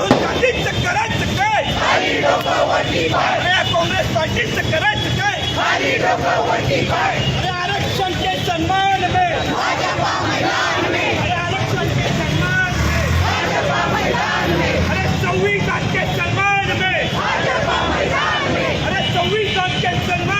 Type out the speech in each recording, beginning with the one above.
अरे राहुल गांधींचं करायचं काय अरे या काँग्रेस पार्टीचं करायचं काय अरे आरक्षण के सन्मान में अरे आरक्षण के सन्मान में अरे संविधान के सन्मान में अरे संविधान के सन्मान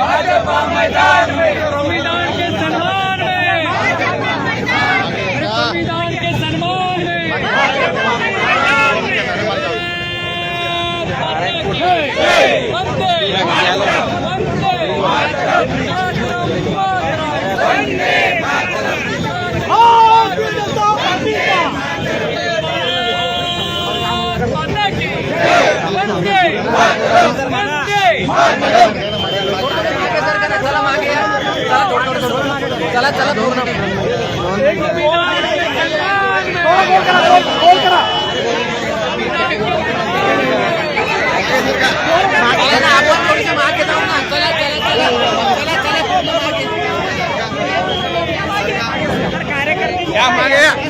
मैदान में संविधान के सम्मान में संविधान के सम्मान में वंदे वंदे वंदे माता की चला चला दोन आपण थोडीशी मागे. जाऊ ना चला चला चला चला पूर्ण मागे चला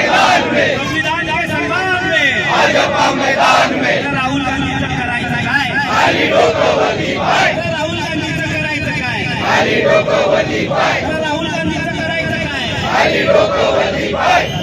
मैदान में। संविधान आहे संविधान में। भाजपा मैदान में। राहुल गांधीचं करायचं काय खाली डोकं वली पाय राहुल गांधीचं करायचं काय खाली डोकं वली पाय राहुल गांधीचं करायचं काय खाली डोकं वली पाय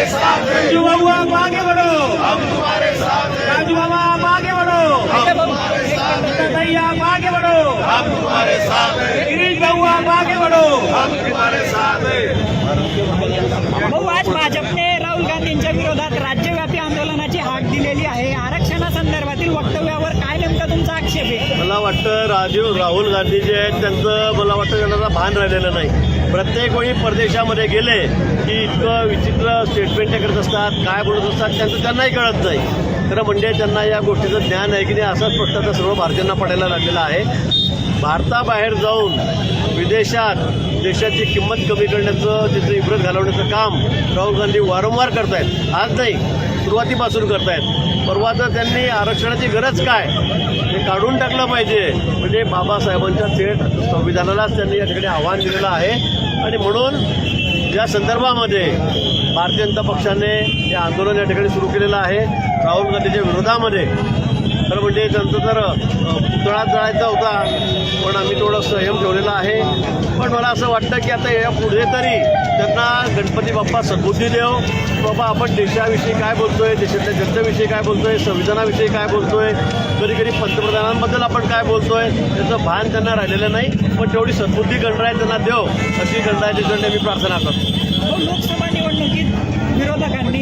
राजू बाबू आप आगे बढ़ो राजू बाबा आप आगे बढ़ो आप आगे बढ़ो गिरीश बाबू आप आगे बढ़ो भाऊ आज भाजपने राहुल गांधींच्या विरोधात राज्यव्यापी आंदोलनाची हाक दिलेली आहे. आरक्षणासंदर्भातील वक्तव्यावर काय नेमका तुमचा आक्षेप आहे? मला वाटतं राजीव राहुल गांधी जे आहेत त्यांचं मला वाटतं त्यांना भान राहिलेलं नाही. प्रत्येक वेळी परदेशामध्ये गेले की इतकं विचित्र स्टेटमेंट करत असतात काय बोलत असतात त्यांचं त्यांनाही कळत नाही. खरं म्हणजे त्यांना या गोष्टीचं ज्ञान आहे की नाही असं स्पष्टता सर्व भारतीयांना पडायला लागलेला आहे. भारताबाहेर जाऊन विदेशात देशाची किंमत कमी करण्याचं त्याचं इब्रत घालवण्याचं काम राहुल गांधी वारंवार करतायत. आज नाही सुरुवातीपासून करतायत. परवा तर त्यांनी आरक्षणाची गरज काय? हे काढून टाकलं पाहिजे. म्हणजे बाबासाहेबांच्या थेट संविधानालाच त्यांनी या ठिकाणी आव्हान दिलेलं आहे. आणि म्हणून या संदर्भामध्ये भारतीय जनता पक्षाने हे आंदोलन या ठिकाणी सुरू केलेलं आहे राहुल गांधीच्या विरोधामध्ये. खरं म्हणजे त्यांचं तर पुतळा जळायचा होता पण आम्ही थोडं संयम ठेवलेला आहे. पण मला असं वाटतं की आता या पुढे तरी त्यांना गणपती बाप्पा सद्बुद्धी देव बाबा आपण देशाविषयी काय बोलतोय देशातल्या जनतेविषयी काय बोलतोय संविधानाविषयी काय बोलतोय कधी कधी पंतप्रधानांबद्दल आपण काय बोलतोय त्याचं भान त्यांना राहिलेलं नाही. पण तेवढी सद्बुद्धी गणराय त्यांना देव अशी गणरायाची दंड मी प्रार्थना करतो. भाऊ लोकसभा निवडणुकीत विरोधकांनी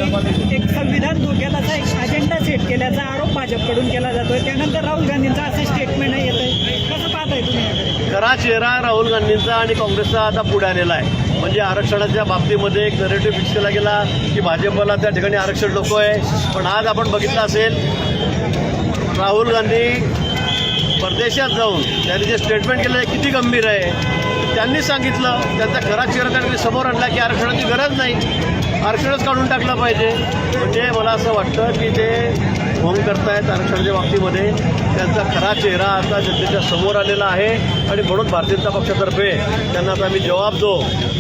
एक संविधान धोक्याचा एक अजेंडा सेट केल्याचा आरोप भाजपकडून केला जातोय. त्यानंतर राहुल गांधींचं असं स्टेटमेंट येत आहे कसं पाहताय तुम्ही? खरा चेहरा राहुल गांधींचा आणि काँग्रेसचा आता पुढे आलेला आहे. म्हणजे आरक्षणाच्या बाबतीमध्ये एक नरेटिव्ह फिक्स केला गेला की भाजपला त्या ठिकाणी आरक्षण नको आहे. पण आज आपण बघितलं असेल राहुल गांधी देशात जाऊन त्यांनी जे स्टेटमेंट केलं आहे किती गंभीर आहे त्यांनी सांगितलं. त्यांचा खरा चेहरा त्यांनी समोर आणला की आरक्षणाची गरज नाही. आरक्षणच काढून टाकलं पाहिजे. म्हणजे मला असं वाटतं की ते भोंग करतायत आरक्षणाच्या बाबतीमध्ये त्यांचा खरा चेहरा आता जनतेच्या समोर आलेला आहे. आणि म्हणून भारतीय जनता पक्षातर्फे त्यांना आता आम्ही जबाब दो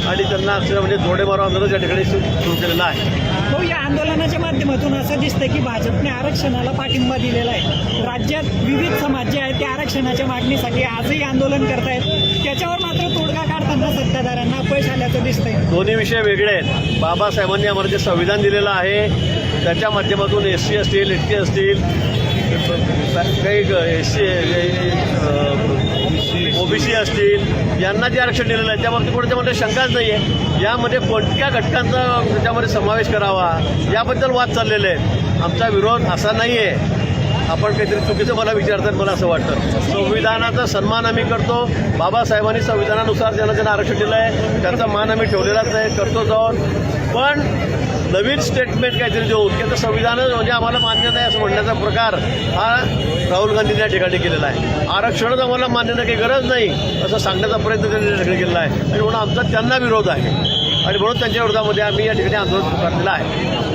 आणि त्यांना असं म्हणजे जोडे मारो आंदोलन या ठिकाणी सुरू केलेलं आहे. हो, या माध्यमातून असं दिसतं की भाजपने आरक्षणाला पाठिंबा दिलेला आहे. राज्यात विविध समाज जे आहेत ते आरक्षणाच्या मागणीसाठी आजही आंदोलन करतायत. त्याच्यावर मात्र तोडगा काढताना सत्ताधाऱ्यांना अपयश आल्याचं दिसतंय. दोन्ही विषय वेगळे आहेत. बाबासाहेबांनी आम्हाला जे संविधान दिलेलं आहे त्याच्या माध्यमातून एस सी असतील एस टी असतील काही एस सी ओबीसी असतील यांना जे आरक्षण दिलेलं आहे त्या बाबतीत शंकाच नाही आहे यामध्ये कोणत्या घटकांचा त्याच्यामध्ये समावेश करावा याबद्दल वाद चाललेले आहेत. आमचा विरोध असा नाही आहे आपण काहीतरी चुकीचं मला विचारतात मला असं वाटतं. संविधानाचा सन्मान आम्ही करतो. बाबासाहेबांनी संविधानानुसार ज्यांना ज्यांना आरक्षण दिलं आहे त्यांचा मान आम्ही ठेवलेलाच आहे करतो जाऊन. पण नवीन स्टेटमेंट काहीतरी देऊन की आता संविधानच म्हणजे आम्हाला मान्य नाही असं म्हणण्याचा प्रकार हा राहुल गांधींनी या ठिकाणी केलेला आहे. आरक्षणच आम्हाला मान्य नाही काही गरज नाही असं सांगण्याचा प्रयत्न त्यांनी या ठिकाणी केलेला आहे. आणि म्हणून आमचा त्यांना विरोध आहे. आणि म्हणून त्यांच्या विरोधामध्ये आम्ही या ठिकाणी आंदोलन पुकारलेलं आहे.